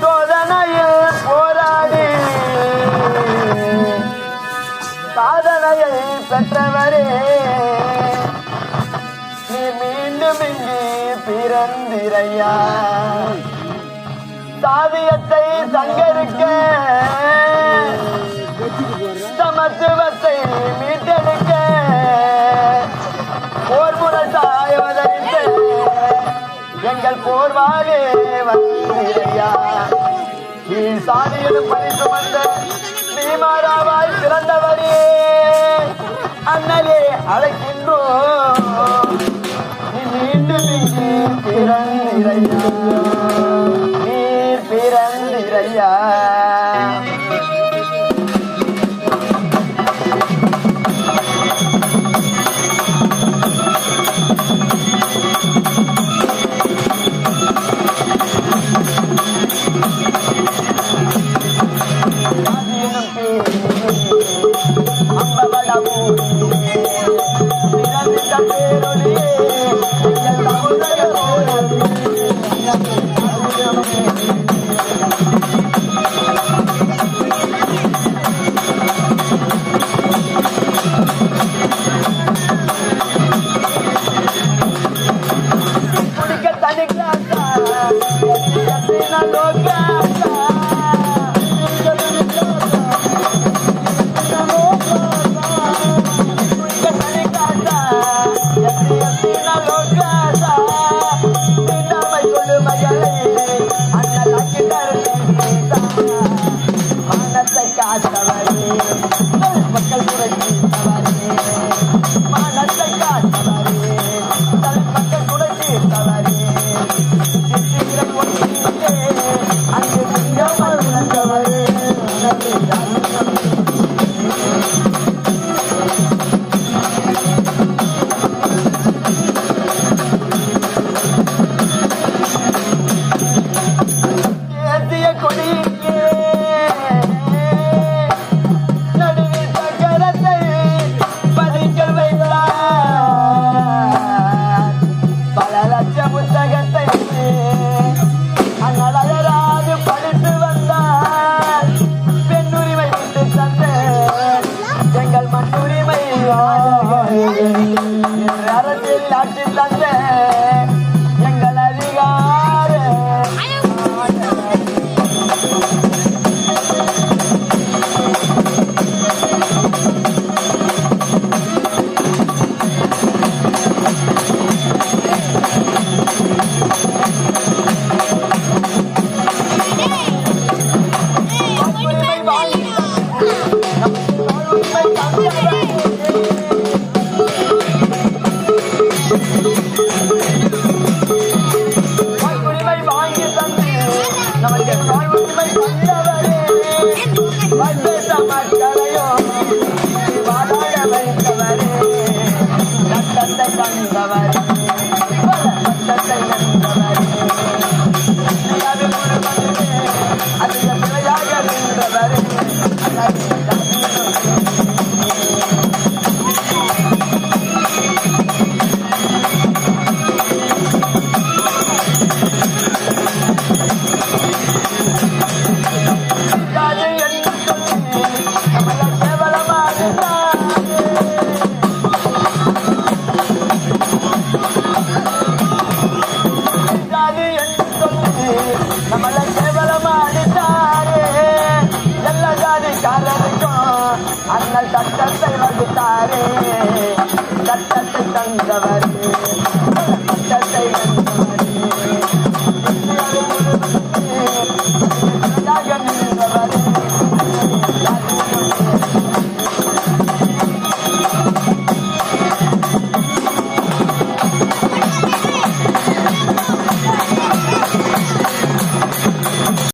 சோதனையில் போராடி சாதனையை பெற்றவரே. நீ மீண்டும் இங்கு பிறந்திரையா. சாதியத்தை சங்கரிக்க. சமத்துவத்தை எங்கள் போர்வாகே வந்திரையா நீ சாதியிலும் பணி சுமந்த பீமாராவாய் பிறந்தவரே. அண்ணலே அழைக்கின்றோம். மீண்டும் இங்கு பிறந்திரையா நீர் பிறந்திரையா மக்கள் புரட்சி yeah. தாய் நம்மளை கேவலமாடிட்டாரே எல்லா ஜாதிக்காரருக்கும் அண்ணல் சட்டத்தை வகுத்தாரே சட்டத்தை தந்தவரே சட்டத்தை தந்தவரே